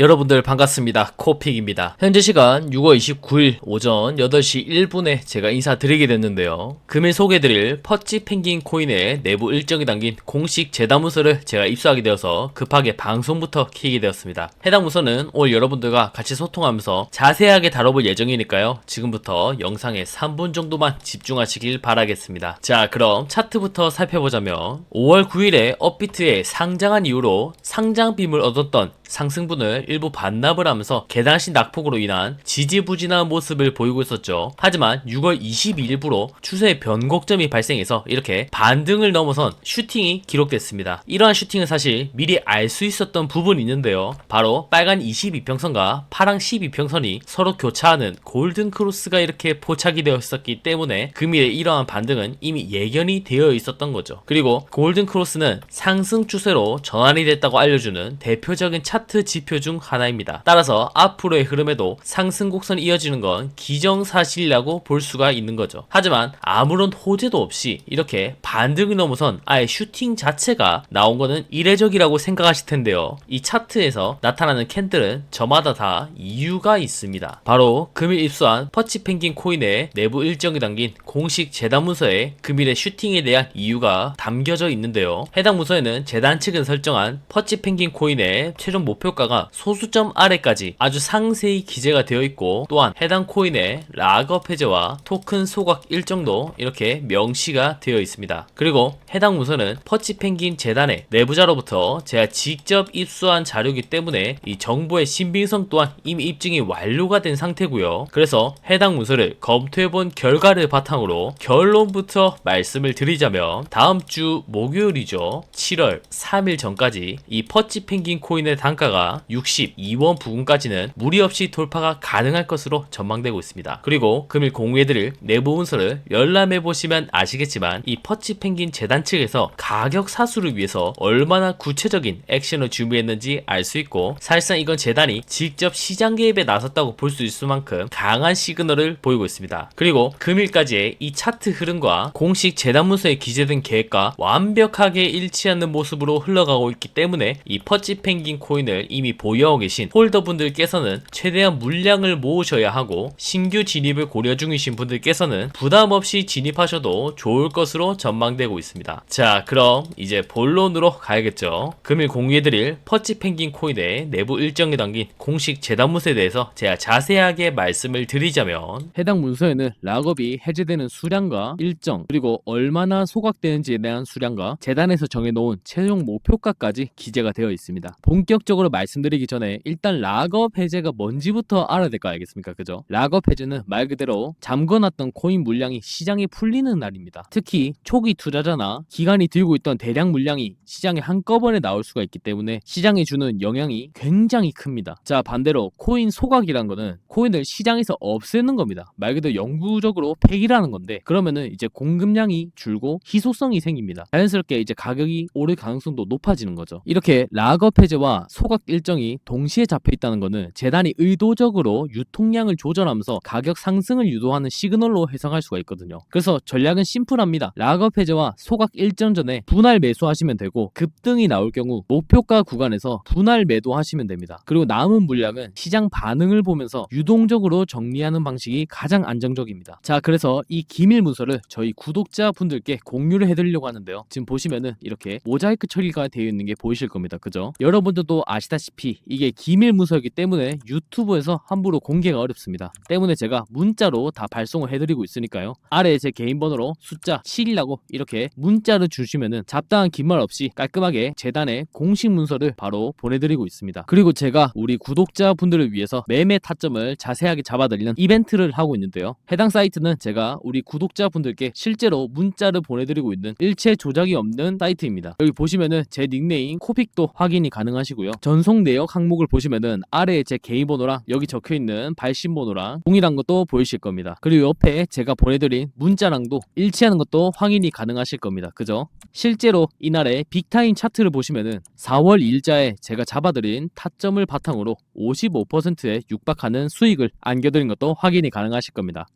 여러분들 반갑습니다. 코픽입니다. 현재 시간 6월 29일 오전 8시 1분에 제가 인사드리게 됐는데요. 금일 소개해드릴 퍼치 펭귄 코인의 내부 일정이 담긴 공식 재단 문서를 제가 입수하게 되어서 급하게 방송부터 키게 되었습니다. 해당 문서는 오늘 여러분들과 같이 소통하면서 자세하게 다뤄볼 예정이니까요. 지금부터 영상에 3분 정도만 집중하시길 바라겠습니다. 자, 그럼 차트부터 살펴보자면 5월 9일에 업비트에 상장한 이후로 상장빔을 얻었던 상승분을 일부 반납을 하면서 계단식 낙폭으로 인한 지지부진한 모습을 보이고 있었죠. 하지만 6월 22일부로 추세의 변곡점이 발생해서 이렇게 반등을 넘어선 슈팅이 기록됐습니다. 이러한 슈팅은 사실 미리 알 수 있었던 부분이 있는데요. 바로 빨간 22평선과 파랑 12평선이 서로 교차하는 골든 크로스가 이렇게 포착이 되어 있었기 때문에 금일의 이러한 반등은 이미 예견이 되어 있었던 거죠. 그리고 골든 크로스는 상승 추세로 전환이 됐다고 알려주는 대표적인 차트 지표 중 하나입니다. 따라서 앞으로의 흐름에도 상승 곡선이 이어지는 건 기정사실이라고 볼 수가 있는 거죠. 하지만 아무런 호재도 없이 이렇게 반등을 넘어선 아예 슈팅 자체가 나온 거는 이례적이라고 생각하실 텐데요. 이 차트에서 나타나는 캔들은 저마다 다 이유가 있습니다. 바로 금일 입수한 퍼치 펭귄 코인의 내부 일정이 담긴 공식 재단 문서에 금일의 슈팅에 대한 이유가 담겨져 있는데요. 해당 문서에는 재단 측은 설정한 퍼치 펭귄 코인의 최종 목표가가 소수점 아래까지 아주 상세히 기재가 되어 있고 또한 해당 코인의 락업 해제와 토큰 소각 일정도 이렇게 명시가 되어 있습니다. 그리고 해당 문서는 퍼치 펭귄 재단의 내부자로부터 제가 직접 입수한 자료이기 때문에 이 정보의 신빙성 또한 이미 입증이 완료가 된 상태고요. 그래서 해당 문서를 검토해 본 결과를 바탕으로 결론부터 말씀을 드리자면 다음 주 목요일이죠. 7월 3일 전까지 이 퍼치 펭귄 코인의 단가가 62원 부근까지는 무리 없이 돌파가 가능할 것으로 전망되고 있습니다. 그리고 금일 공유해드릴 내부 문서를 열람해 보시면 아시겠지만 이 퍼치 펭귄 재단 측에서 가격 사수를 위해서 얼마나 구체적인 액션을 준비했는지 알 수 있고 사실상 이건 재단이 직접 시장 개입에 나섰다고 볼 수 있을 만큼 강한 시그널을 보이고 있습니다. 그리고 금일까지의 이 차트 흐름과 공식 재단 문서에 기재된 계획과 완벽하게 일치하는 모습으로 흘러가고 있기 때문에 이 퍼치 펭귄 코인을 이미 보유 하고 계신 홀더분들께서는 최대한 물량을 모으셔야 하고 신규 진입을 고려 중이신 분들께서는 부담 없이 진입하셔도 좋을 것으로 전망되고 있습니다. 자, 그럼 이제 본론으로 가야겠죠. 금일 공유해드릴 퍼치 펭귄 코인의 내부 일정에 담긴 공식 재단 문서에 대해서 제가 자세하게 말씀을 드리자면 해당 문서에는 락업이 해제되는 수량과 일정 그리고 얼마나 소각되는지에 대한 수량과 재단에서 정해놓은 최종 목표가까지 기재가 되어 있습니다. 본격적으로 말씀드리기 전에 일단 락업 해제가 뭔지부터 알아야 될거 알겠습니까? 그죠? 락업 해제는 말 그대로 잠궈놨던 코인 물량이 시장에 풀리는 날입니다. 특히 초기 투자자나 기관이 들고 있던 대량 물량이 시장에 한꺼번에 나올 수가 있기 때문에 시장에 주는 영향이 굉장히 큽니다. 자 반대로 코인 소각이란 거는 코인을 시장에서 없애는 겁니다. 말 그대로 영구적으로 폐기라는 건데 그러면은 이제 공급량이 줄고 희소성이 생깁니다. 자연스럽게 이제 가격이 오를 가능성도 높아지는 거죠. 이렇게 락업 해제와 소각 일정이 동시에 잡혀 있다는 거는 재단이 의도적으로 유통량을 조절하면서 가격 상승을 유도하는 시그널로 해석할 수가 있거든요. 그래서 전략은 심플합니다. 락업 해제와 소각 일정 전에 분할 매수하시면 되고 급등이 나올 경우 목표가 구간에서 분할 매도하시면 됩니다. 그리고 남은 물량은 시장 반응을 보면서 유동적으로 정리하는 방식이 가장 안정적입니다. 자, 그래서 이 기밀 문서를 저희 구독자분들께 공유를 해드리려고 하는데요. 지금 보시면은 이렇게 모자이크 처리가 되어 있는 게 보이실 겁니다. 그죠? 여러분들도 아시다시피 이게 기밀 문서이기 때문에 유튜브에서 함부로 공개가 어렵습니다. 때문에 제가 문자로 다 발송을 해드리고 있으니까요. 아래에 제 개인 번호로 숫자 7이라고 이렇게 문자를 주시면은 잡다한 긴 말 없이 깔끔하게 재단에 공식 문서를 바로 보내드리고 있습니다. 그리고 제가 우리 구독자분들을 위해서 매매 타점을 자세하게 잡아드리는 이벤트를 하고 있는데요. 해당 사이트는 제가 우리 구독자분들께 실제로 문자를 보내드리고 있는 일체 조작이 없는 사이트입니다. 여기 보시면은 제 닉네임 코픽도 확인이 가능하시고요. 전송 내역 항목을 보시면은 아래에 제 개인 번호랑 여기 적혀 있는 발신 번호랑 동일한 것도 보이실 겁니다. 그리고 옆에 제가 보내드린 문자랑도 일치하는 것도 확인이 가능하실 겁니다. 그죠? 실제로 이날의 빅타임 차트를 보시면은 4월 2일자에 제가 잡아드린 타점을 바탕으로 55%에 육박하는 수익을 안겨드린 것도 확인이 가능하실 겁니다.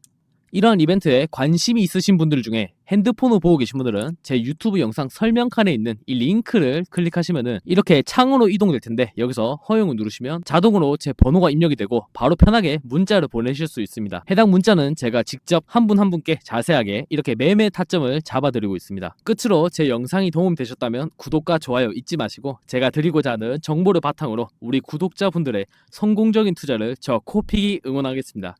이러한 이벤트에 관심이 있으신 분들 중에 핸드폰으로 보고 계신 분들은 제 유튜브 영상 설명칸에 있는 이 링크를 클릭하시면은 이렇게 창으로 이동될 텐데 여기서 허용을 누르시면 자동으로 제 번호가 입력이 되고 바로 편하게 문자를 보내실 수 있습니다. 해당 문자는 제가 직접 한 분한 분께 자세하게 이렇게 매매 타점을 잡아드리고 있습니다. 끝으로 제 영상이 도움이 되셨다면 구독과 좋아요 잊지 마시고 제가 드리고자 하는 정보를 바탕으로 우리 구독자분들의 성공적인 투자를 저 코픽이 응원하겠습니다.